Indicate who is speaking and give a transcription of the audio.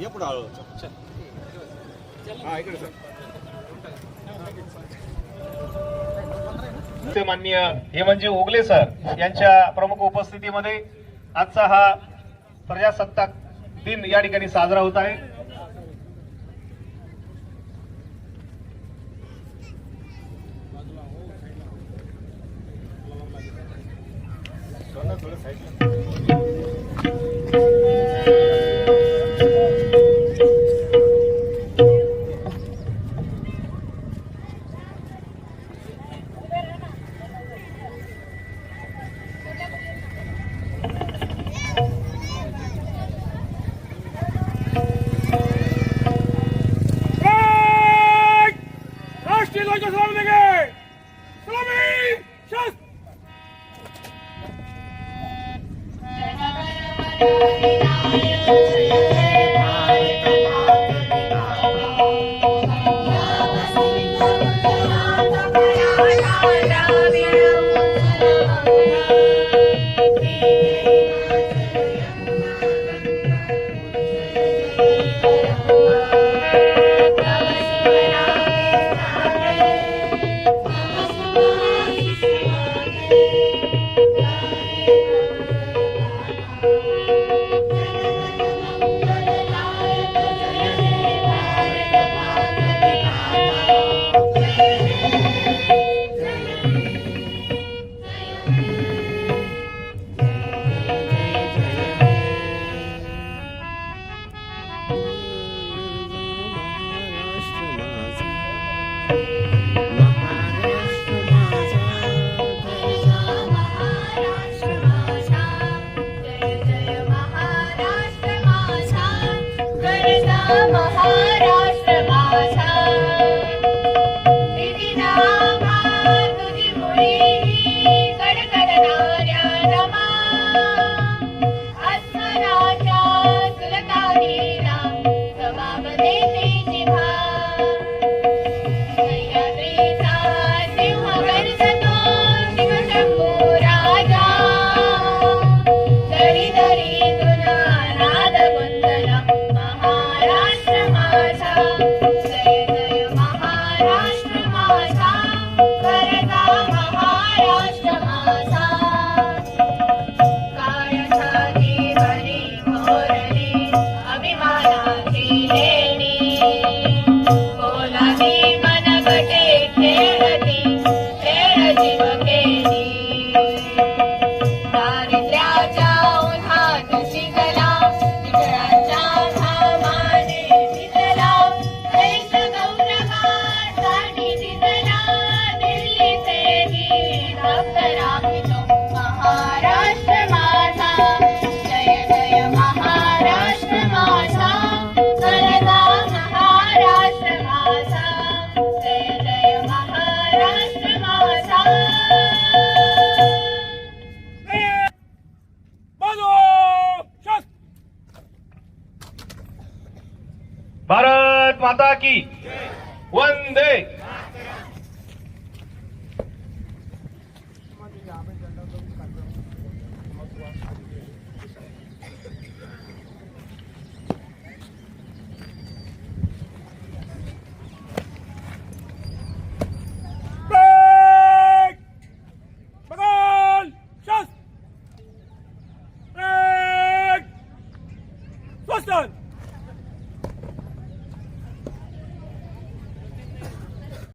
Speaker 1: ये पुढे
Speaker 2: माननीय हेमंतजी ओगले सर यांच्या प्रमुख उपस्थितीमध्ये आजचा हा प्रजासत्ताक दिन या ठिकाणी साजरा होत आहे.
Speaker 3: Thank you. Thank
Speaker 4: you. legal.
Speaker 2: Bharat माता की वंदे What's done?